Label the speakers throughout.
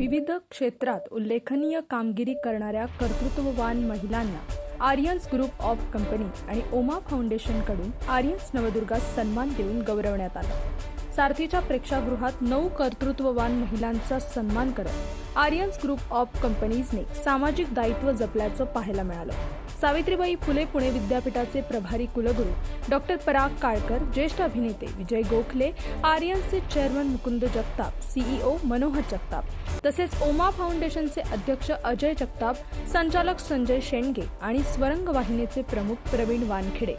Speaker 1: विविध क्षेत्रात उल्लेखनीय कामगिरी करणाऱ्या कर्तृत्ववान महिलांना आर्यन्स ग्रुप ऑफ कंपनीज आणि ओमा फाउंडेशनकडून आर्यन्स नवदुर्गास सन्मान देऊन गौरवण्यात आला. सारथीच्या प्रेक्षागृहात नऊ कर्तृत्ववान महिलांचा सन्मान करत आर्यन्स ग्रुप ऑफ कंपनीजने सामाजिक दायित्व जपल्याचं पाहायला मिळालं. सावित्रीबाई फुले पुणे विद्यापीठाचे प्रभारी कुलगुरू डॉक्टर पराग काळकर ज्येष्ठ अभिनेते विजय गोखले आर्यनचे चेअरमन मुकुंद जगताप सीईओ मनोहर जगताप तसेच ओमा फाउंडेशनचे अध्यक्ष अजय जगताप संचालक संजय शेंडगे आणि स्वरंग वाहिनीचे प्रमुख प्रवीण वानखेडे.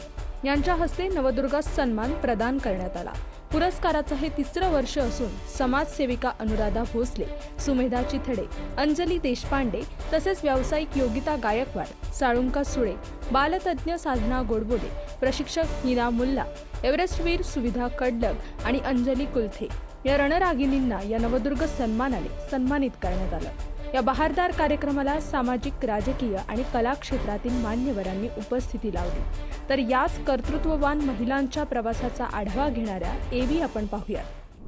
Speaker 1: यांच्या हस्ते नवदुर्गा सन्मान प्रदान करण्यात आला. पुरस्काराचं हे तिसरं वर्ष असून समाजसेविका अनुराधा भोसले सुमेधा चिथडे अंजली देशपांडे तसेच व्यावसायिक योगिता गायकवाड साळुंका सुळे बालतज्ञ साधना गोडबोले प्रशिक्षक हिना मुल्ला एव्हरेस्टवीर सुविधा कडलग आणि अंजली कुलथे या रणरागिणींना या नवदुर्ग सन्मानाने सन्मानित करण्यात आलं. या बहारदार कार्यक्रमाला सामाजिक राजकीय आणि कला क्षेत्रातील मान्यवरांनी उपस्थिती लावली. तर याच कर्तृत्ववान महिलांच्या प्रवासाचा आढावा घेणाऱ्या एवी आपण पाहूयात.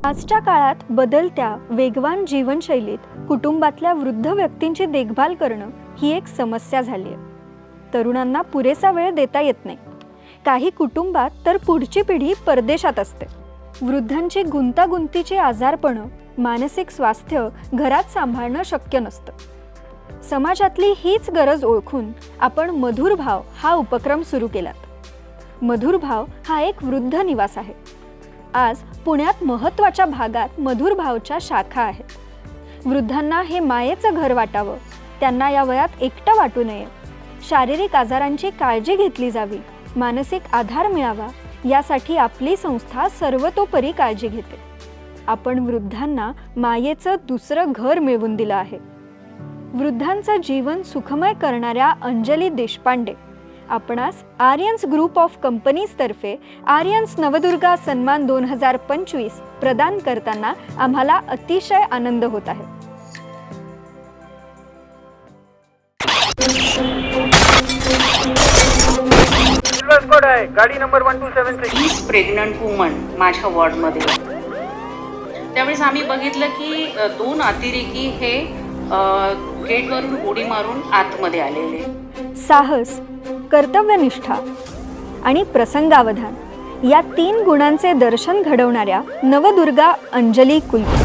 Speaker 2: आजच्या काळात बदलत्या वेगवान जीवनशैलीत कुटुंबातल्या वृद्ध व्यक्तींची देखभाल करणं ही एक समस्या झाली आहे. तरुणांना पुरेसा वेळ देता येत नाही. काही कुटुंबात तर पुढची पिढी परदेशात असते. वृद्धांची गुंतागुंतीची आजारपणं मानसिक स्वास्थ्य घरात सांभाळणं शक्य नसतं. समाजातली हीच गरज ओळखून आपण मधुर भाव हा उपक्रम सुरू केलात. मधुर भाव हा एक वृद्ध निवास आहे. आज पुण्यात महत्त्वाच्या भागात मधुर भावच्या शाखा आहेत. वृद्धांना हे मायेचं घर वाटावं त्यांना या वयात एकटं वाटू नये. शारीरिक आजारांची काळजी घेतली जावी मानसिक आधार मिळावा यासाठी आपली संस्था सर्वतोपरी काळजी घेते. आपण वृद्धांना मायेचं दुसरं घर मिळवून दिलं आहे. वृद्धांचं जीवन सुखमय करणाऱ्या अंजली देशपांडे आपणास आर्यन्स ग्रुप ऑफ कंपनीजतर्फे आर्यन्स नवदुर्गा सन्मान दोन हजार पंचवीस प्रदान करताना आम्हाला अतिशय आनंद होत आहे.
Speaker 3: गाडी number one two seven six
Speaker 4: pregnant woman माझ्या वॉर्डमध्ये त्यावेळेस आम्ही बघितलं की दोन अतिरेकी हे गेटवरून उडी मारून आतमध्ये आलेले.
Speaker 2: साहस कर्तव्यनिष्ठा आणि प्रसंगावधान या तीन गुणांचे दर्शन घडवणाऱ्या नवदुर्गा अंजली कुलथे.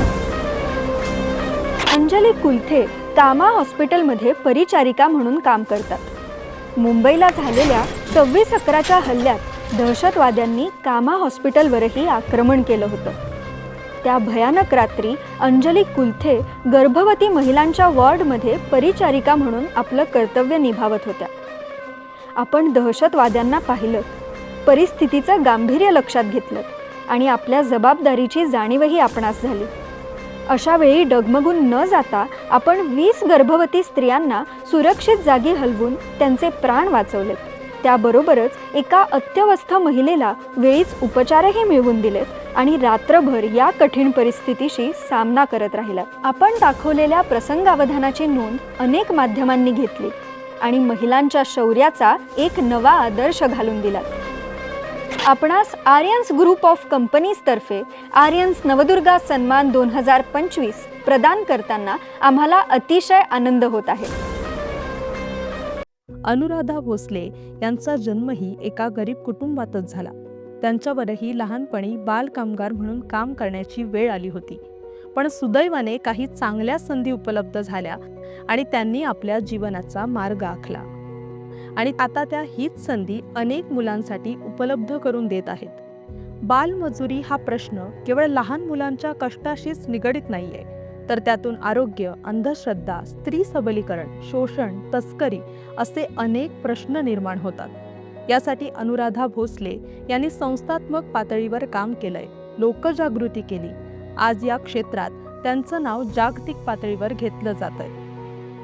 Speaker 2: अंजली कुलथे कामा हॉस्पिटलमध्ये परिचारिका म्हणून काम करतात. मुंबईला झालेल्या सव्वीस अकराच्या हल्ल्यात दहशतवाद्यांनी कामा हॉस्पिटलवरही आक्रमण केलं होतं. त्या भयानक रात्री अंजली कुलथे गर्भवती महिलांच्या वॉर्डमध्ये परिचारिका म्हणून आपलं कर्तव्य निभावत होत्या. आपण दहशतवाद्यांना पाहिलं. परिस्थितीचं गांभीर्य लक्षात घेतलं आणि आपल्या जबाबदारीची जाणीवही आपणास झाली. अशा वेळी डगमगून न जाता आपण वीस गर्भवती स्त्रियांना सुरक्षित जागी हलवून त्यांचे प्राण वाचवलेत. त्याबरोबरच एका अत्यवस्थ महिलेला वेळीच उपचारही मिळवून दिलेत आणि रात्रभर या कठीण परिस्थितीशी सामना करत राहिला. आपण दाखवलेल्या प्रसंगावधानाची नोंद अनेक माध्यमांनी घेतली आणि महिलांच्या शौर्याचा एक नवा आदर्श घालून दिला. आपणास आर्यन्स ग्रुप ऑफ कंपनीजतर्फे आर्यन्स नवदुर्गा सन्मान दोन हजार पंचवीस प्रदान करताना आम्हाला अतिशय आनंद होत आहे.
Speaker 1: अनुराधा भोसले यांचा जन्मही एका गरीब कुटुंबातच झाला. त्यांच्यावरही लहानपणी बालकामगार म्हणून काम करण्याची वेळ आली होती. पण सुदैवाने काही चांगल्या संधी उपलब्ध झाल्या आणि त्यांनी आपल्या जीवनाचा मार्ग आखला. आणि आता त्या हीच संधी अनेक मुलांसाठी उपलब्ध करून देत आहेत. बालमजुरी हा प्रश्न केवळ लहान मुलांच्या कष्टाशीच निगडीत आहे तर त्यातून आरोग्य अंधश्रद्धा स्त्री सबलीकरण शोषण तस्करी असे अनेक प्रश्न निर्माण होतात. यासाठी अनुराधा भोसले यांनी संस्थात्मक पातळीवर काम केलंय. लोकजागृती केली. आज या क्षेत्रात त्यांचं नाव जागतिक पातळीवर घेतलं जात आहे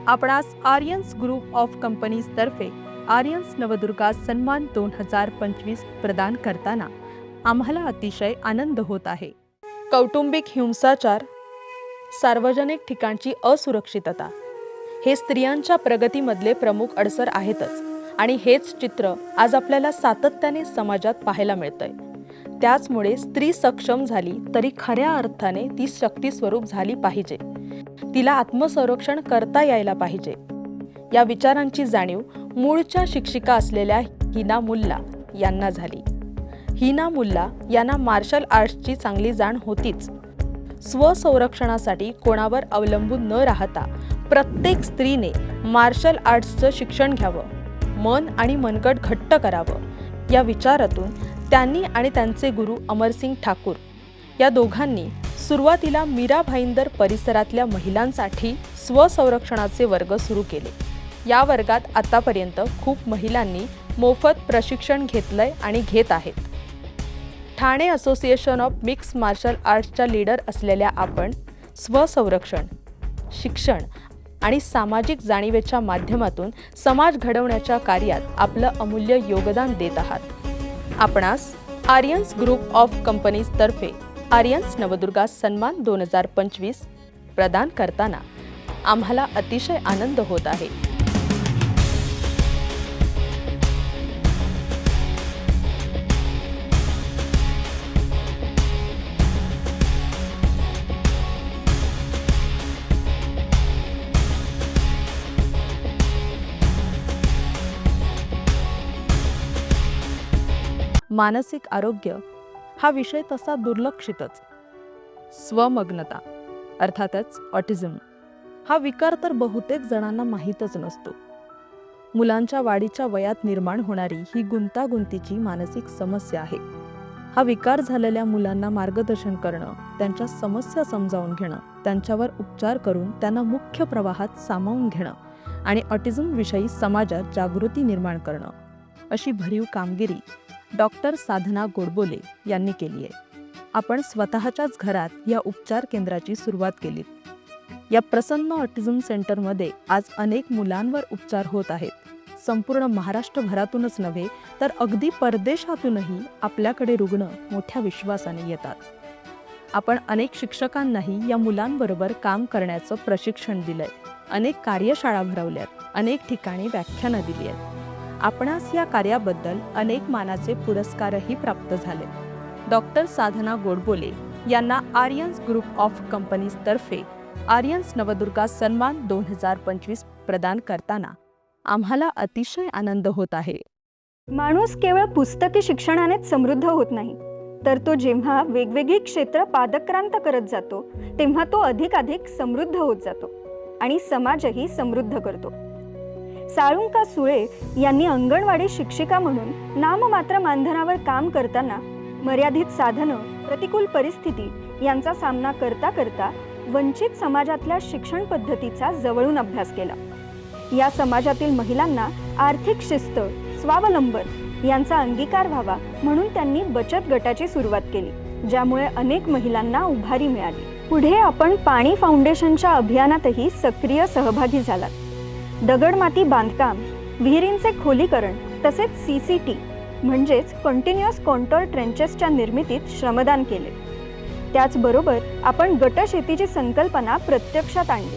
Speaker 1: आपणास आर्यन्स ग्रुप ऑफ कंपनीज तर्फे आर्यन्स नवदुर्गा सन्मान दोन हजार पंचवीस प्रदान करताना आम्हाला अतिशय आनंद होत आहे. कौटुंबिक हिंसाचार सार्वजनिक ठिकाणची असुरक्षितता. हे स्त्रियांच्या प्रगतीमधले प्रमुख अडसर आहेतच आणि हेच चित्र आज आपल्याला सातत्याने समाजात पाहायला मिळतंय. त्याचमुळे स्त्री सक्षम झाली तरी खऱ्या अर्थाने ती शक्ती स्वरूप झाली पाहिजे. तिला आत्मसंरक्षण करता यायला पाहिजे. या विचारांची जाणीव मूळच्या शिक्षिका असलेल्या हिना मुल्ला यांना झाली. हिना मुल्ला यांना मार्शल आर्ट्सची चांगली जाण होतीच. स्वसंरक्षणासाठी कोणावर अवलंबून न राहता प्रत्येक स्त्रीने मार्शल आर्ट्सचं शिक्षण घ्यावं मन आणि मनगट घट्ट करावं या विचारातून त्यांनी आणि त्यांचे गुरु अमरसिंग ठाकूर या दोघांनी सुरुवातीला मीरा भाईंदर परिसरातल्या महिलांसाठी स्वसंरक्षणाचे वर्ग सुरू केले. या वर्गात आतापर्यंत खूप महिलांनी मोफत प्रशिक्षण घेतलंय आणि घेत आहेत. Thane association of mix martial आर्ट्सच्या leader असलेल्या आपण स्वसंरक्षण शिक्षण आणि सामाजिक जाणीवेच्या माध्यमातून समाज घडवण्याच्या कार्यात आपलं अमूल्य योगदान देत आहात. आपणास आर्यन्स ग्रुप ऑफ कंपनीजतर्फे आर्यन्स नवदुर्गा सन्मान दोन हजार पंचवीस प्रदान करताना आम्हाला अतिशय आनंद होत आहे. मानसिक आरोग्य हा विषय तसा दुर्लक्षितच. स्वमग्नता अर्थातच ऑटिझम हा विकार तर बहुतेक जणांना माहीतच नसतो. मुलांच्या वाढीच्या वयात निर्माण होणारी ही गुंतागुंतीची मानसिक समस्या आहे. हा विकार झालेल्या मुलांना मार्गदर्शन करणं त्यांच्या समस्या समजावून घेणं त्यांच्यावर उपचार करून त्यांना मुख्य प्रवाहात सामावून घेणं आणि ऑटिझमविषयी समाजात जागृती निर्माण करणं अशी भरीव कामगिरी डॉक्टर साधना गोडबोले यांनी केली आहे. आपण स्वतःच्याच घरात या उपचार केंद्राची सुरुवात केली या प्रसन्न ऑटिझम सेंटरमध्ये आज अनेक मुलांवर उपचार होत आहेत. संपूर्ण महाराष्ट्रभरातूनच नव्हे तर अगदी परदेशातूनही आपल्याकडे रुग्ण मोठ्या विश्वासाने येतात. आपण अनेक शिक्षकांनाही या मुलांबरोबर काम करण्याचं प्रशिक्षण दिलंय. अनेक कार्यशाळा भरवल्यात. अनेक ठिकाणी व्याख्यानं दिली आहेत. आपणास या कार्याबद्दल अनेक मानाचे पुरस्कारही प्राप्त झाले. डॉक्टर साधना गोडबोले यांना आर्यन्स ग्रुप ऑफ कंपनीजतर्फे आर्यन्स नवदुर्गा सन्मान दोन हजार पंचवीस प्रदान करताना आम्हाला अतिशय आनंद होत आहे.
Speaker 2: माणूस केवळ पुस्तकी शिक्षणानेच समृद्ध होत नाही तर तो जेव्हा वेगवेगळी क्षेत्र पादक्रांत करत जातो तेव्हा तो अधिकाधिक समृद्ध होत जातो आणि समाजही समृद्ध करतो. साळुंका सुळे यांनी अंगणवाडी शिक्षिका म्हणून नाममात्र मानधनावर काम करताना मर्यादित साधनं प्रतिकूल परिस्थिती यांचा सामना करता करता वंचित समाजातल्या शिक्षण पद्धतीचा जवळून अभ्यास केला. या समाजातील महिलांना आर्थिक शिस्त स्वावलंबन यांचा अंगीकार व्हावा म्हणून त्यांनी बचत गटाची सुरुवात केली ज्यामुळे अनेक महिलांना उभारी मिळाली. पुढे आपण पाणी फाउंडेशनच्या अभियानातही सक्रिय सहभागी झालात. दगडमाती बांधकाम विहिरींचे खोलीकरण तसेच सी सी टी म्हणजेच कंटिन्युअस कॉन्टोर ट्रेंचेसच्या निर्मितीत श्रमदान केले. त्याचबरोबर आपण गटशेतीची संकल्पना प्रत्यक्षात आणली.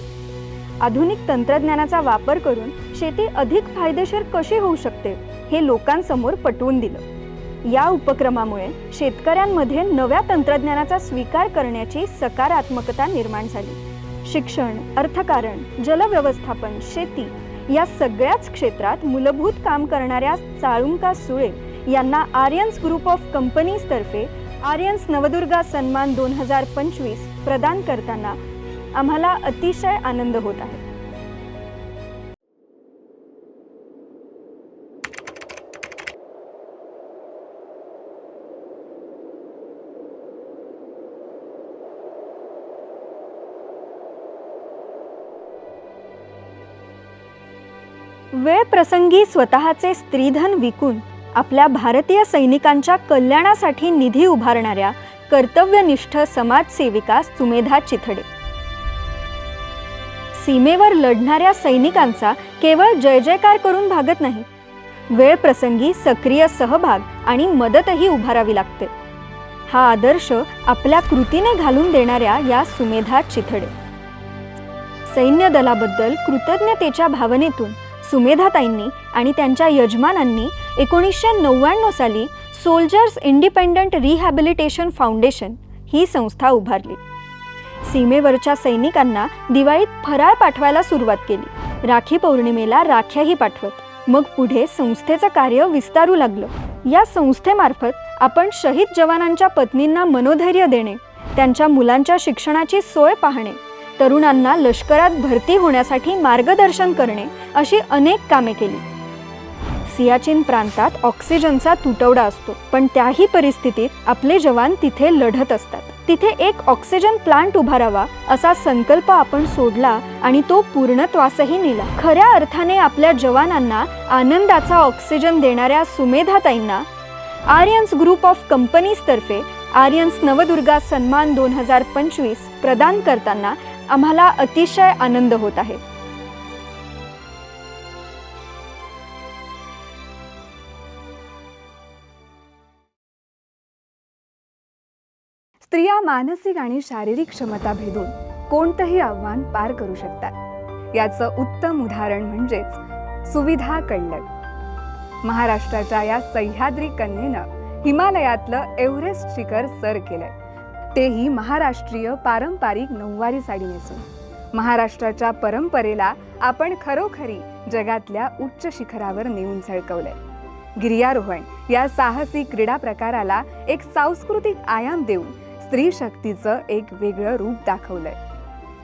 Speaker 2: आधुनिक तंत्रज्ञानाचा वापर करून शेती अधिक फायदेशीर कशी होऊ शकते हे लोकांसमोर पटवून दिलं. या उपक्रमामुळे शेतकऱ्यांमध्ये नव्या तंत्रज्ञानाचा स्वीकार करण्याची सकारात्मकता निर्माण झाली. शिक्षण अर्थकारण जलव्यवस्थापन शेती या सगळ्याच क्षेत्रात मूलभूत काम करणाऱ्या चाळुंका सुळे यांना आर्यन्स ग्रुप ऑफ कंपनीजतर्फे आर्यन्स नवदुर्गा सन्मान दोन हजार पंचवीस प्रदान करताना आम्हाला अतिशय आनंद होत आहे. प्रसंगी स्वतःचे स्त्रीधन विकून आपल्या भारतीय सैनिकांच्या कल्याणासाठी निधी उभारणाऱ्या कर्तव्यनिष्ठ समाजसेविका सुमेधा चिथडे. सीमेवर लढणाऱ्या सैनिकांचा केवळ जय जयकार करून भागत नाही. वेळ प्रसंगी सक्रिय सहभाग आणि मदतही उभारावी लागते. हा आदर्श आपल्या कृतीने घालून देणाऱ्या या सुमेधा चिथडे. सैन्य दलाबद्दल कृतज्ञतेच्या भावनेतून सुमेधाताईंनी आणि त्यांच्या यजमानांनी एकोणीसशे नव्याण्णव साली सोल्जर्स इंडिपेंडंट रिहॅबिलिटेशन फाउंडेशन ही संस्था उभारली. सीमेवरच्या सैनिकांना दिवाळीत फराळ पाठवायला सुरुवात केली. राखी पौर्णिमेला राख्याही पाठवत. मग पुढे संस्थेचं कार्य विस्तारू लागलं. या संस्थेमार्फत आपण शहीद जवानांच्या पत्नींना मनोधैर्य देणे त्यांच्या मुलांच्या शिक्षणाची सोय पाहणे तरुणांना लष्करात भरती होण्यासाठी मार्गदर्शन करणे अशी अनेक कामे केली. सियाचीन प्रांतात ऑक्सिजनचा तुटवडा असतो पण त्याही परिस्थितीत आपले जवान तिथे लढत असतात. तिथे एक ऑक्सिजन प्लांट उभारावा असा संकल्प आपण सोडला आणि तो पूर्णत्वासही नेला. खऱ्या अर्थाने आपल्या जवानांना आनंदाचा ऑक्सिजन देणाऱ्या सुमेधाताईंना आर्यन्स ग्रुप ऑफ कंपनीजतर्फे आर्यन्स नवदुर्गा सन्मान दोन हजार पंचवीस प्रदान करताना आम्हाला अतिशय आनंद होत आहे.
Speaker 5: स्त्रिया मानसिक आणि शारीरिक क्षमता भेदून कोणतंही आव्हान पार करू शकतात. याचं उत्तम उदाहरण म्हणजेच सुविधा कळलं. महाराष्ट्राच्या या सह्याद्री कन्येनं हिमालयातलं एव्हरेस्ट शिखर सर केलंय तेही महाराष्ट्रीय पारंपरिक नऊवारी साडी नेसून महाराष्ट्राच्या परंपरेला आपण खरोखरी जगातल्या उच्च शिखरावर नेऊन झळकवलंय. गिर्यारोहण या साहसी क्रीडा प्रकाराला एक सांस्कृतिक आयाम देऊन स्त्री शक्तीचं एक वेगळं रूप दाखवलंय.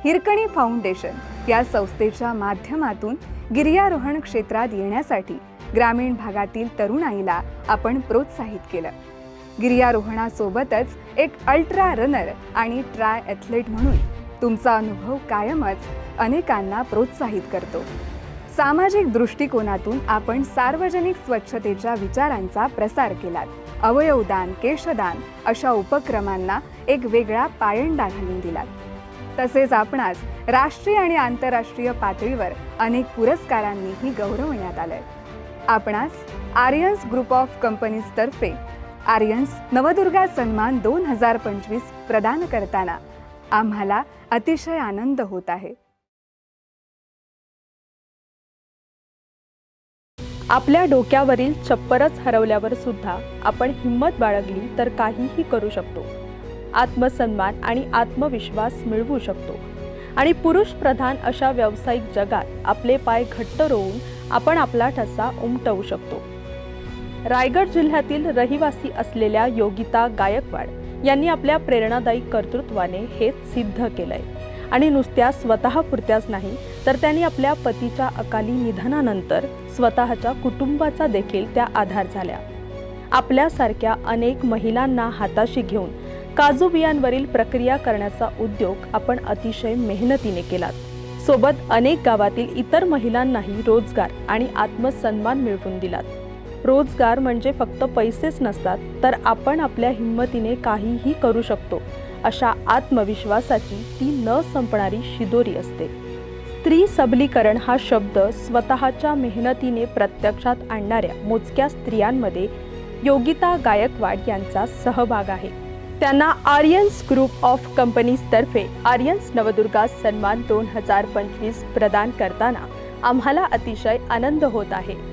Speaker 5: हिरकणी फाउंडेशन या संस्थेच्या माध्यमातून गिर्यारोहण क्षेत्रात येण्यासाठी ग्रामीण भागातील तरुणाईला आपण प्रोत्साहित केलं. गिर्यारोहणासोबतच एक अल्ट्रा रनर आणि ट्राय ॲथलेट म्हणून तुमचा अनुभव कायमच अनेकांना प्रोत्साहित करतो. सामाजिक दृष्टिकोनातून आपण सार्वजनिक स्वच्छतेच्या विचारांचा प्रसार केलात. अवयवदान केशदान अशा उपक्रमांना एक वेगळा पायंडा घालून दिलात. तसेच आपणास राष्ट्रीय आणि आंतरराष्ट्रीय पातळीवर अनेक पुरस्कारांनीही गौरवण्यात आलंय. आपणास आर्यन्स ग्रुप ऑफ कंपनीजतर्फे आर्यन्स नवदुर्गा सन्मान दोन हजार पंचवीस प्रदान करताना आम्हाला अतिशय आनंद होत आहे.
Speaker 1: आपल्या डोक्यावरील छप्परच हरवल्यावर सुद्धा आपण हिंमत बाळगली तर काहीही करू शकतो. आत्मसन्मान आणि आत्मविश्वास मिळवू शकतो. आणि पुरुष प्रधान अशा व्यावसायिक जगात आपले पाय घट्ट रोवून आपण आपला ठसा उमटवू शकतो. रायगड जिल्ह्यातील रहिवासी असलेल्या योगिता गायकवाड यांनी आपल्या प्रेरणादायी कर्तृत्वाने हेच सिद्ध केलंय. आणि नुसत्या स्वतःपुरत्याच नाही तर त्यांनी आपल्या पतीच्या अकाली निधनानंतर स्वतःच्या कुटुंबाचा देखील त्या आधार झाल्या. आपल्यासारख्या अनेक महिलांना हाताशी घेऊन काजू बियांवरील प्रक्रिया करण्याचा उद्योग आपण अतिशय मेहनतीने केलात. सोबत अनेक गावातील इतर महिलांनाही रोजगार आणि आत्मसन्मान मिळवून दिलात. रोजगार म्हणजे फक्त पैसेच नसतात तर आपण आपल्या हिंमतीने काहीही करू शकतो अशा आत्मविश्वासाची ती न संपणारी शिदोरी असते. स्त्री सबलीकरण हा शब्द स्वतःच्या मेहनतीने प्रत्यक्षात आणणाऱ्या मोजक्या स्त्रियांमध्ये योगिता गायकवाड यांचा सहभाग आहे. त्यांना आर्यन्स ग्रुप ऑफ कंपनीजतर्फे आर्यन्स नवदुर्गा सन्मान दोन हजार पंचवीस प्रदान करताना आम्हाला अतिशय आनंद होत आहे.